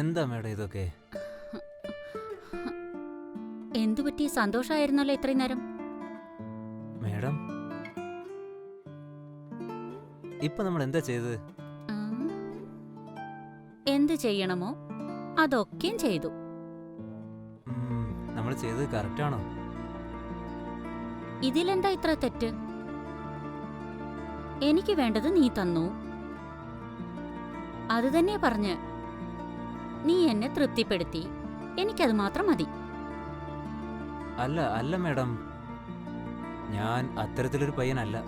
എന്താ മേഡം ഇതൊക്കെ? എന്തു പറ്റി? സന്തോഷമായിരുന്നല്ലോ ഇത്രയും നേരം. മേഡം ഇപ്പൊ നമ്മൾ എന്താ ചെയ്തത്? എന്ത് ചെയ്യണമോ അതൊക്കെയും ചെയ്തു. നമ്മൾ ചെയ്തത് കറക്റ്റ് ആണോ? ഇതിലെന്താ ഇത്ര തെറ്റ്? എനിക്ക് വേണ്ടത് നീ തന്നു. അത് തന്നെ പറഞ്ഞ്. നീ എന്നെ തൃപ്തിപ്പെടുത്തി. എനിക്കത് മാത്രം മതി. അല്ല അല്ല മേഡം. ഞാൻ അത്തരത്തിലൊരു പയ്യനല്ല.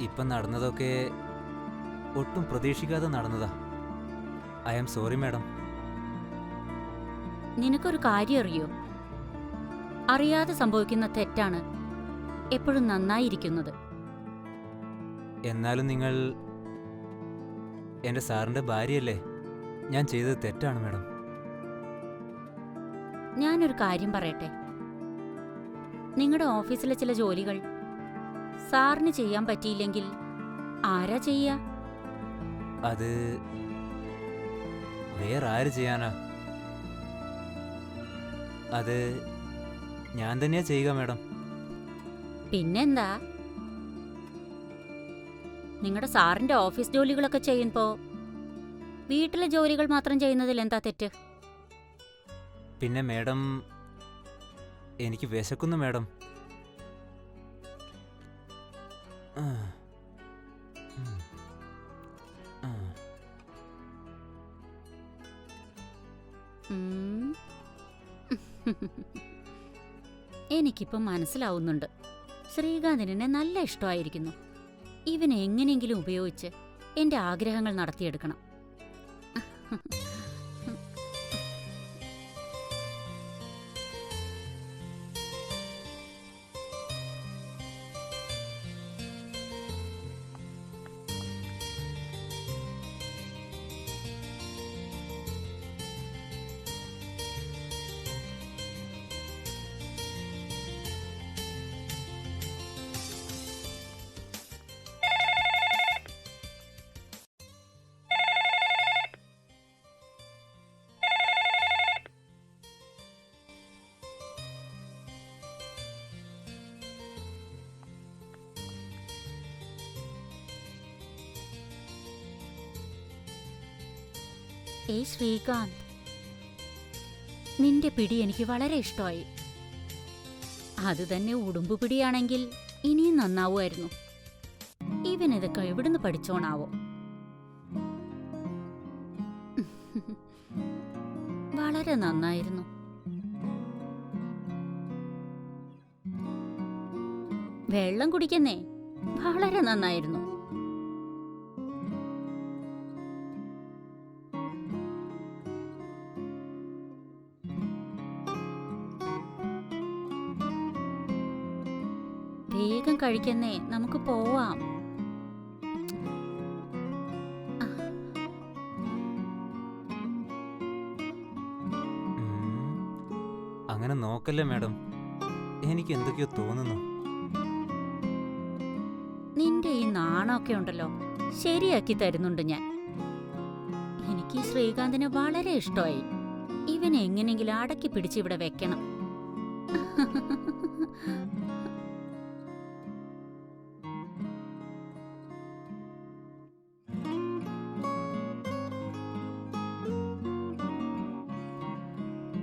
ഇപ്പം നടന്നതൊക്കെ ഒട്ടും പ്രതീക്ഷിക്കാതെ നടന്നതാ. I am sorry madam. നിനക്കൊരു കാര്യം അറിയോ? അറിയാതെ സംഭവിക്കുന്ന തെറ്റാണ് എപ്പോഴും നന്നായിരിക്കുന്നത്. എന്നാലും നിങ്ങൾ എന്റെ സാറിന്റെ ഭാര്യയല്ലേ? ഞാൻ ചെയ്തത് തെറ്റാണ് മേഡം. ഞാനൊരു കാര്യം പറയട്ടെ? നിങ്ങളുടെ ഓഫീസിലെ ചില ജോലികൾ സാറിന് ചെയ്യാൻ പറ്റിയില്ലെങ്കിൽ ആരാ ചെയ്യാ? അത് വേറെ ആര് ചെയ്യാനാ? അത് ഞാൻ തന്നെയാ ചെയ്യുക മേഡം. പിന്നെന്താ? നിങ്ങളുടെ സാറിന്റെ ഓഫീസ് ജോലികളൊക്കെ ചെയ്യുമ്പോ വീട്ടിലെ ജോലികൾ മാത്രം ചെയ്യുന്നതിൽ എന്താ തെറ്റ്? പിന്നെ മേഡം എനിക്ക് വിശക്കുന്നു മേഡം. എനിക്കിപ്പം മനസ്സിലാവുന്നുണ്ട്. ശ്രീകാന്തിനെ നല്ല ഇഷ്ടമായിരിക്കുന്നു. ഇവനെ എങ്ങനെയെങ്കിലും ഉപയോഗിച്ച് എന്റെ ആഗ്രഹങ്ങൾ നടത്തിയെടുക്കണം. ഏയ് ശ്രീകാന്ത്. നിന്റെ പിടി എനിക്ക് വളരെ ഇഷ്ടമായി. അത് തന്നെ ഉടുമ്പു പിടിയാണെങ്കിൽ ഇനിയും നന്നാവുമായിരുന്നു. ഇവൻ ഇതൊക്കെ എവിടുന്ന് പഠിച്ചോണാവോ? വളരെ നന്നായിരുന്നു. വെള്ളം കുടിക്കുന്നേ. വളരെ നന്നായിരുന്നു. കഴിക്കുന്നേ നമുക്ക് പോവാം. അങ്ങനെ നോക്കല്ലേ മാഡം. എനിക്ക് എന്തൊക്കെയോ തോന്നുന്നു. നിന്റെ ഈ നാണമൊക്കെ ഉണ്ടല്ലോ ശരിയാക്കി തരുന്നുണ്ട് ഞാൻ. എനിക്ക് ഈ ശ്രീകാന്തിനെ വളരെ ഇഷ്ടമായി. ഇവനെ എങ്ങനെയെങ്കിലും അടക്കി പിടിച്ച് ഇവിടെ വെക്കണം.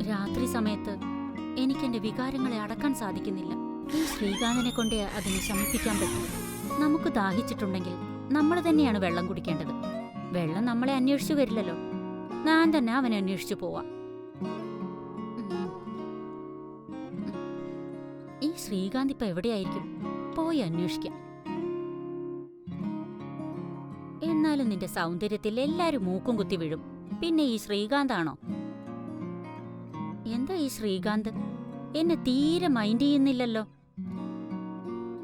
രാത്രി സമയത്ത് എനിക്ക് എന്റെ വികാരങ്ങളെ അടക്കാൻ സാധിക്കുന്നില്ല. ഈ ശ്രീകാന്തനെ കൊണ്ടേ അതിനെ ശമിപ്പിക്കാൻ പറ്റും. നമുക്ക് ദാഹിച്ചിട്ടുണ്ടെങ്കിൽ നമ്മൾ തന്നെയാണ് വെള്ളം കുടിക്കേണ്ടത്. വെള്ളം നമ്മളെ അന്വേഷിച്ചു വരില്ലല്ലോ. ഞാൻ തന്നെ അവനെ അന്വേഷിച്ചു പോവാം. ഈ ശ്രീകാന്ത് ഇപ്പൊ എവിടെയായിരിക്കും? പോയി അന്വേഷിക്കാം. എന്നാലും നിന്റെ സൗന്ദര്യത്തിൽ എല്ലാരും മൂക്കും കുത്തി വീഴും. പിന്നെ ഈ ശ്രീകാന്താണോ? എന്താ ഈ ശ്രീകാന്ത്? എന്നെ തീരെ മൈൻഡ് ചെയ്യുന്നില്ലല്ലോ.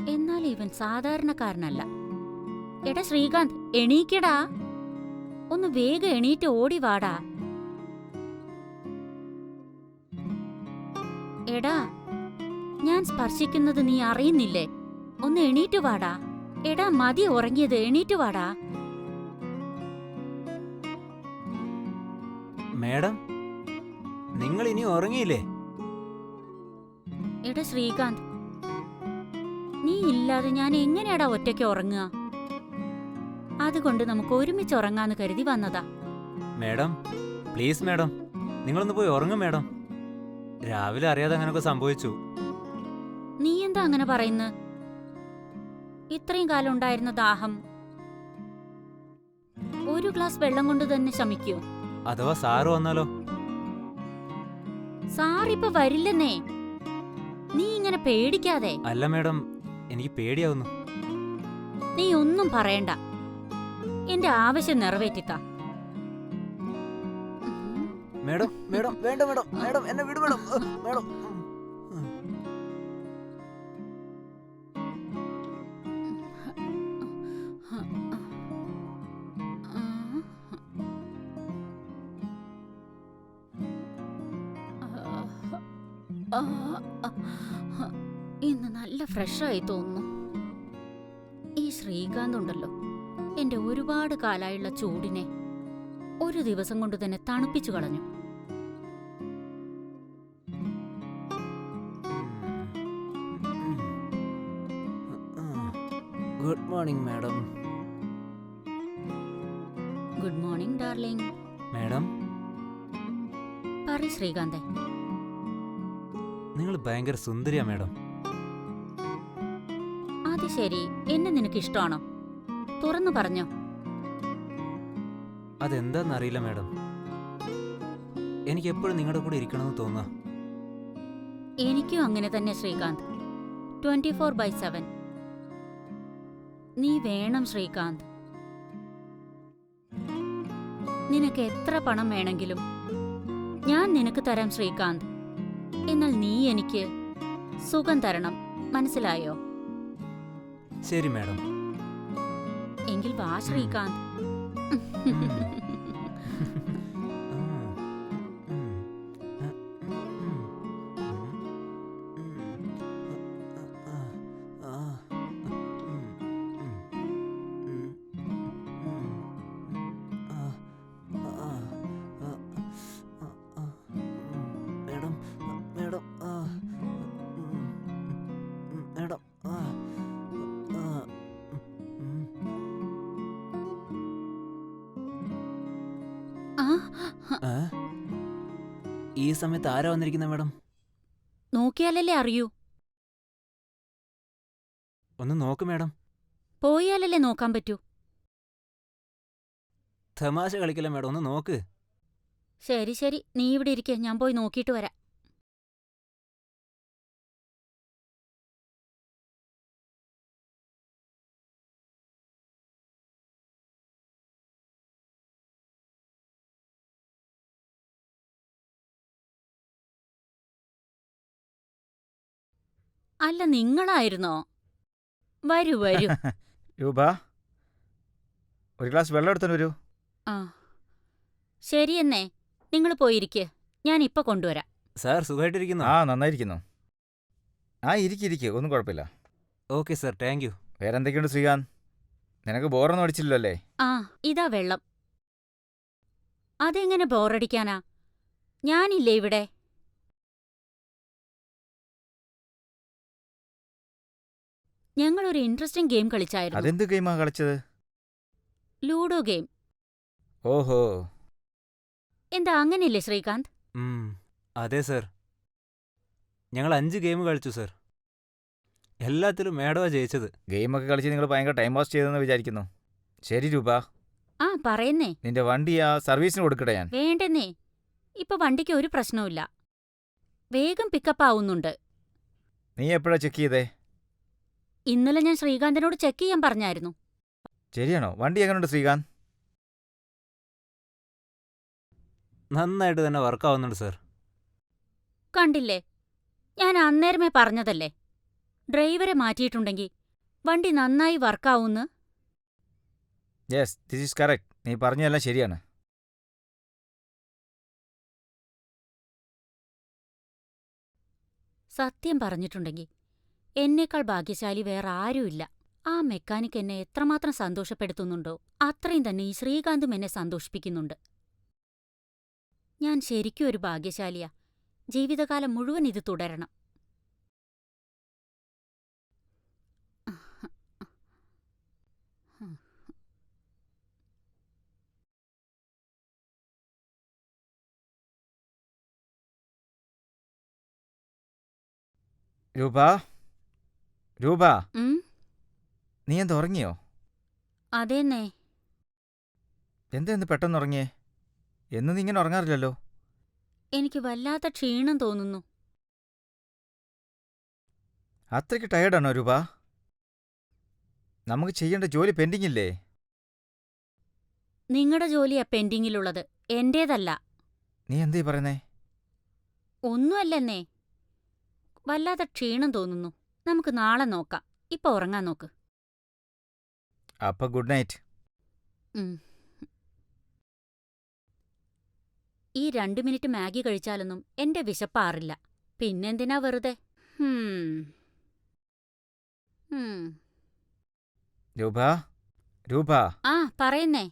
എന്നാൽ ഇവൻ സാധാരണക്കാരനല്ല. എടാ ശ്രീകാന്ത് എണീക്കടാ. ഒന്ന് വേഗം എണീറ്റ് ഓടി വാടാ. എടാ ഞാൻ സ്പർശിക്കുന്നത് നീ അറിയുന്നില്ലേ? ഒന്ന് എണീറ്റ് വാടാ. എടാ മതി ഉറങ്ങിയത് എണീറ്റ് വാടാ. മേഡം നിങ്ങൾ ഇനി ഉറങ്ങിയില്ലേ? എടാ ശ്രീകാന്ത് നീ ഇല്ലാതെ ഞാൻ എങ്ങനെയാടാ ഒറ്റയ്ക്ക് ഉറങ്ങുക? അതുകൊണ്ട് നമുക്ക് ഒരുമിച്ച് ഉറങ്ങാന്ന് കരുതി വന്നതാ. മേഡം പ്ലീസ് മേഡം നിങ്ങളൊന്ന് പോയി ഉറങ്ങും മേഡം. രാവിലെ അറിയാതെ അങ്ങനെയൊക്കെ സംഭവിച്ചു. നീ എന്താ അങ്ങനെ പറയുന്നത് ഇത്രയും കാലം ഉണ്ടായിരുന്ന ദാഹം. ഒരു ഗ്ലാസ് വെള്ളം കൊണ്ട് തന്നെ ശമിക്കൂ. അഥവാ സാറ് വന്നാലോ? സാറിപ്പൊ വരില്ലെന്നേ. നീ ഇങ്ങനെ പേടിക്കാതെ. അല്ല മേഡം. എനിക്ക് പേടിയാവുന്നു. നീ ഒന്നും പറയണ്ട. എന്റെ ആവശ്യം നിറവേറ്റിക്ക മേഡം മേഡം. വേണ്ട മേഡം. മേഡം എന്നെ വിട് മേഡം. മേഡം. ഇന്ന് നല്ല ഫ്രഷായി തോന്നുന്നു. ഈ ശ്രീകാന്ത് ഉണ്ടല്ലോ എന്റെ ഒരുപാട് കാലായുള്ള ചൂടിനെ ഒരു ദിവസം കൊണ്ട് തന്നെ തണുപ്പിച്ചു കളഞ്ഞു. Good morning madam. Good morning darling. Madam. പറ ശ്രീകാന്തേ. നിങ്ങൾ ഭയങ്കര സുന്ദരിയാ മേഡം. അത് ശരി. എന്നെ നിനക്ക് ഇഷ്ടമാണോ? തുറന്നു പറഞ്ഞോ. അതെന്താന്നറിയില്ല മേഡം. എനിക്ക് എപ്പോഴും നിങ്ങളുടെ കൂടെ ഇരിക്കണമെന്ന് തോന്നുക എനിക്കും അങ്ങനെ തന്നെ Srikanth. Twenty four by seven. നീ വേണം ശ്രീകാന്ത്. നിനക്ക് എത്ര പണം വേണമെങ്കിലും ഞാൻ നിനക്ക് തരാം ശ്രീകാന്ത്. എന്നാൽ നീ എനിക്ക് സുഖം തരണം. മനസ്സിലായോ? ശരി മാഡം. എങ്കിൽ വാ ശ്രീകാന്ത്. ഈ സമയത്ത് ആരാ വന്നിരിക്കുന്ന മേഡം? നോക്കിയാലല്ലേ അറിയൂ. ഒന്ന് നോക്ക് മേഡം. പോയാലല്ലേ നോക്കാൻ പറ്റൂ. തമാശ കളിക്കല്ലേ മേഡം. ഒന്ന് നോക്ക്. ശരി ശരി. നീ ഇവിടെ ഇരിക്കേ. ഞാൻ പോയി നോക്കിയിട്ട് വരാം. അല്ല നിങ്ങളായിരുന്നോ? വരൂ വരൂ. രൂപ ഒരു ഗ്ലാസ് വെള്ളം എടുത്തു വരൂ. ആ. ശരിയെന്നേ നിങ്ങൾ പോയിരിക്കെ. ഞാൻ ഇപ്പൊ കൊണ്ടുവരാം. സാർ സുഖമായിട്ടിരിക്കുന്നു? ആ നന്നായിരിക്കുന്നു. ആ ഇരിക്ക് ഇരിക്ക്. ഒന്നും കുഴപ്പമില്ല. Okay sir. Thank you. വേറെ എന്തൊക്കെയുണ്ട് ശ്രീകാന്ത്? നിനക്ക് ബോറൊന്നും അടിച്ചില്ലല്ലോ? അല്ലേ ആ ഇതാ വെള്ളം. അതെങ്ങനെ ബോറടിക്കാനാ? ഞാനില്ലേ ഇവിടെ. ഞങ്ങളൊരു ഇൻട്രസ്റ്റിംഗ് ഗെയിം കളിച്ചായിരുന്നു. അതെന്ത് ഗെയിമാ കളിച്ചത്? ലൂഡോ ഗെയിം ഓഹോ. എന്താ അങ്ങനെയല്ലേ ശ്രീകാന്ത്? ഉം, അതെ സർ. ഞങ്ങൾ അഞ്ച് ഗെയിം കളിച്ചു സർ. എല്ലാത്തിലും മേഡമാ ജയിച്ചത്. ഗെയിമൊക്കെ കളിച്ച് നിങ്ങൾ ഭയങ്കര ടൈം പാസ് ചെയ്തെന്ന് വിചാരിക്കുന്നു. ശരി രൂപ. ആ പറയുന്നേ. നിന്റെ വണ്ടി ആ സർവീസിന് കൊടുക്കട്ടെ ഞാൻ. വേണ്ടെന്നേ. ഇപ്പൊ വണ്ടിക്ക് ഒരു പ്രശ്നവുമില്ല. വേഗം പിക്കപ്പ് ആവുന്നുണ്ട്. നീ എപ്പോഴാ ചെക്ക് ചെയ്തേ? ഇന്നലെ ഞാൻ ശ്രീകാന്തിനോട് ചെക്ക് ചെയ്യാൻ പറഞ്ഞായിരുന്നു. ശരിയാണോ? വണ്ടി എങ്ങനെയുണ്ട് ശ്രീകാന്ത്? നന്നായിട്ട് തന്നെ വർക്കാവുന്നുണ്ട് സർ കണ്ടില്ലേ? ഞാൻ അന്നേരമേ പറഞ്ഞതല്ലേ? ഡ്രൈവറെ മാറ്റിയിട്ടുണ്ടെങ്കിൽ വണ്ടി നന്നായി വർക്കാവൂന്ന് യെസ് ദിസ് ഈസ് കറക്റ്റ് നീ പറഞ്ഞതെല്ലാം ശരിയാണ്. സത്യം പറഞ്ഞിട്ടുണ്ടെങ്കിൽ എന്നേക്കാൾ ഭാഗ്യശാലി വേറെ ആരുമില്ല. ആ മെക്കാനിക് എന്നെ എത്രമാത്രം സന്തോഷപ്പെടുത്തുന്നുണ്ടോ അത്രയും തന്നെ ഈ ശ്രീകാന്തും എന്നെ സന്തോഷിപ്പിക്കുന്നുണ്ട്. ഞാൻ ശരിക്കും ഒരു ഭാഗ്യശാലിയാ. ജീവിതകാലം മുഴുവൻ ഇത് തുടരണം. രൂപ? രൂപ. ഉം? നീ എന്ത് ഉറങ്ങിയോ? അതേന്നെ. എന്താ ഇന്ന് പെട്ടെന്ന് ഉറങ്ങിയേ? എന്ന് നീ ഇങ്ങനെ ഉറങ്ങാറില്ലല്ലോ. എനിക്ക് വല്ലാത്ത ക്ഷീണം തോന്നുന്നു. അത്രയ്ക്ക് ടയർഡാണോ രൂപ? നമുക്ക് ചെയ്യേണ്ട ജോലി പെൻഡിങ് ഇല്ലേ നിങ്ങളുടെ ജോലിയാ പെൻഡിങ്ങിലുള്ളത്. എന്റേതല്ല. നീ എന്തേ പറയുന്നേ? ഒന്നുമല്ലെന്നേ. വല്ലാത്ത ക്ഷീണം തോന്നുന്നു. നമുക്ക് നാളെ നോക്കാം. ഇപ്പൊ ഉറങ്ങാൻ നോക്ക്. അപ്പൊ ഗുഡ് നൈറ്റ്. ഉം. ഈ രണ്ട് മിനിറ്റ് മാഗി കഴിച്ചാലൊന്നും എന്റെ വിശപ്പാറില്ല. പിന്നെന്തിനാ വെറുതെ? ഹും. ഹും. രൂപ? രൂപ? ആ പറയുന്നേ.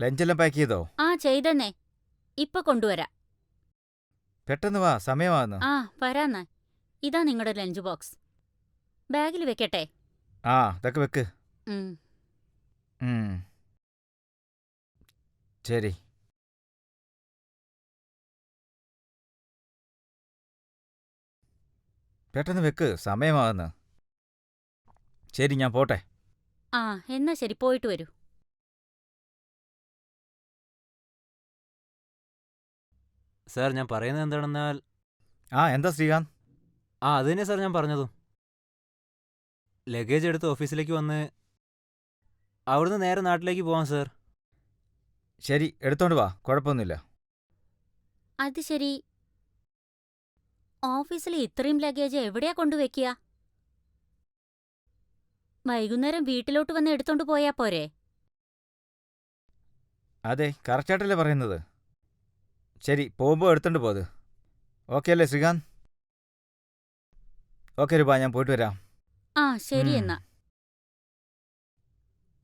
ലഞ്ചെല്ലാം പാക്ക് ചെയ്തോ? ആ ചെയ്തെന്നേ. ഇപ്പൊ കൊണ്ടുവരാ. പെട്ടെന്ന് വാ സമയമാകുന്നു ആ വരാന്ന് ഇതാ നിങ്ങളുടെ ലഞ്ച് ബോക്സ്. ബാഗിൽ വെക്കട്ടെ? ആ ഇതൊക്കെ വെക്ക്. ഉം. ഉം. ശരി. പെട്ടെന്ന് വെക്ക് സമയമാകുന്നു. ശരി ഞാൻ പോട്ടെ. ആ എന്നാ ശരി പോയിട്ട് വരൂ. സാർ ഞാൻ പറയുന്നത് എന്താണെന്നാൽ ആ എന്താ ശ്രീകാന്ത്? ആ അത് തന്നെ സാർ ഞാൻ പറഞ്ഞതും. ലഗേജ് എടുത്ത് ഓഫീസിലേക്ക് വന്ന് അവിടുന്ന് നേരെ നാട്ടിലേക്ക് പോവാം സാർ. ശരി എടുത്തോണ്ട് വാ. കുഴപ്പമൊന്നുമില്ല. അത് ശരി. ഓഫീസിൽ ഇത്രയും ലഗേജ് എവിടെയാ കൊണ്ടുവെക്കുക? വൈകുന്നേരം വീട്ടിലോട്ട് വന്ന് എടുത്തോണ്ട് പോയാ പോരെ. അതെ കറക്റ്റായിട്ടല്ലേ പറയുന്നത്. ശരി പോകുമ്പോൾ എടുത്തോണ്ട് പോത് ഓക്കെ അല്ലേ ശ്രീകാന്ത്? ഓക്കെ രൂപ ഞാൻ പോയിട്ട് വരാം. ആ ശരി ഉം. എന്നാ.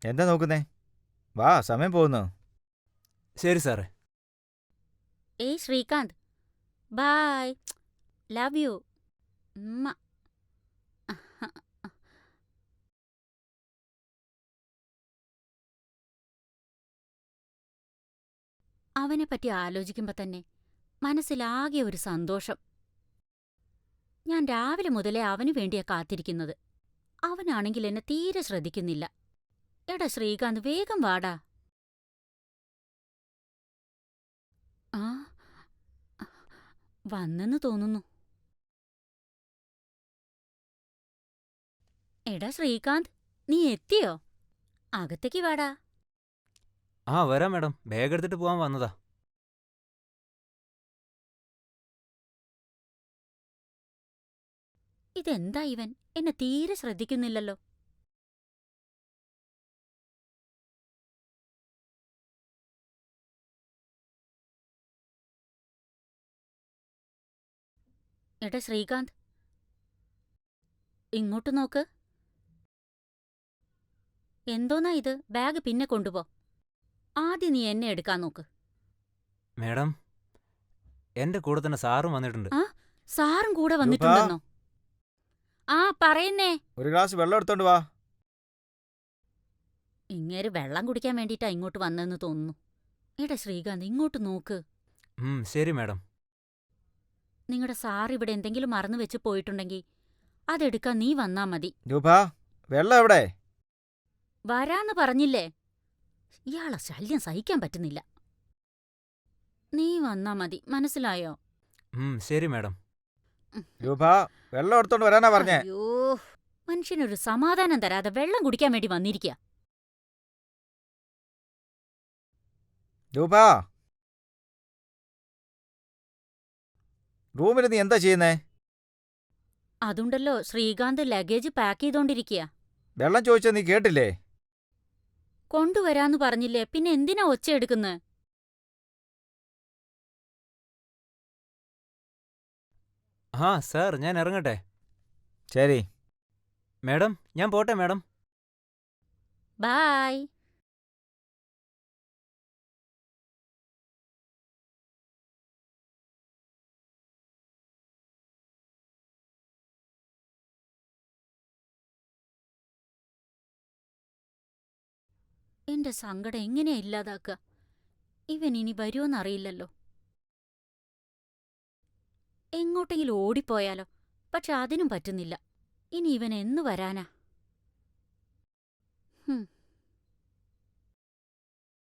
എന്താ നോക്കുന്നേ? വാ സമയം പോകുന്നു. ശരി സാറേ. ഏയ് ശ്രീകാന്ത്. ബായ്. ലവ് യു ഉമ്മ. അവനെപ്പറ്റി ആലോചിക്കുമ്പോ തന്നെ മനസ്സിലാകെ ഒരു സന്തോഷം. ഞാൻ രാവിലെ മുതലേ അവനു വേണ്ടിയാ കാത്തിരിക്കുന്നത്. അവനാണെങ്കിൽ എന്നെ തീരെ ശ്രദ്ധിക്കുന്നില്ല. എടാ ശ്രീകാന്ത് വേഗം വാടാ. ആ വന്നെന്ന് തോന്നുന്നു. എടാ ശ്രീകാന്ത് നീ എത്തിയോ? അകത്തേക്ക് വാടാ. ആ വരാം മാഡം. ബാഗ് എടുത്തിട്ട് പോവാൻ വന്നതാ. ഇതെന്താ ഇവൻ? എന്നെ തീരെ ശ്രദ്ധിക്കുന്നില്ലല്ലോ. എടാ ശ്രീകാന്ത്. ഇങ്ങോട്ട് നോക്ക്. എന്തോന്നാ ഇത്? ബാഗ് പിന്നെ കൊണ്ടുപോ. ആദ്യം നീ എന്നെ എടുക്കാൻ നോക്ക്. മാഡം എന്റെ കൂടെ തന്നെ സാറും വന്നിട്ടുണ്ട്. ആ? സാറും കൂടെ വന്നിട്ടുണ്ടെന്നോ? ആ പറയുന്നേ. ഒരു ഗ്ലാസ് വെള്ളം എടുത്തോണ്ട് വാ. ഇങ്ങേര് വെള്ളം കുടിക്കാൻ വേണ്ടിയിട്ടാ ഇങ്ങോട്ട് വന്നെന്ന് തോന്നുന്നു. എടാ ശ്രീകാന്ത് ഇങ്ങോട്ട് നോക്ക്. ഉം, ശരി മാഡം. നിങ്ങളുടെ സാർ ഇവിടെ എന്തെങ്കിലും മറന്നു വെച്ച് പോയിട്ടുണ്ടെങ്കിൽ അതെടുക്കാൻ നീ വന്നാ മതി. രൂപ വെള്ളം എവിടെ? വരാന്ന് പറഞ്ഞില്ലേ? ഇയാളെ ശല്യം സഹിക്കാൻ പറ്റുന്നില്ല. നീ വന്നാ മതി മനസ്സിലായോ? ഉം, ശരി മാഡം. രൂപ വെള്ളം എടുത്തോണ്ട് വരാനാ പറഞ്ഞേ. അയ്യോ മനുഷ്യനൊരു സമാധാനം തരാതെ വെള്ളം കുടിക്കാൻ വേണ്ടി വന്നിരിക്കുക രൂപ. റൂമിൽ നീ എന്താ ചെയ്യുന്നേ? അതുണ്ടല്ലോ ശ്രീകാന്ത് ലഗേജ് പാക്ക് ചെയ്തോണ്ടിരിക്കുക വെള്ളം ചോദിച്ചാ നീ കേട്ടില്ലേ? കൊണ്ടുവരാന്ന് പറഞ്ഞില്ലേ പിന്നെ എന്തിനാ ഒച്ച എടുക്കുന്നത് ആ സാർ ഞാൻ ഇറങ്ങട്ടെ. ശരി. മാഡം ഞാൻ പോട്ടെ മാഡം. ബായ്. എന്റെ സങ്കടം എങ്ങനെയാ ഇല്ലാതാക്കുക ഇവൻ ഇനി വരുമോന്നറിയില്ലല്ലോ എങ്ങോട്ടെങ്കിലും ഓടിപ്പോയാലോ? പക്ഷെ അതിനും പറ്റുന്നില്ല. ഇനി ഇവൻ എന്നു വരാനാ?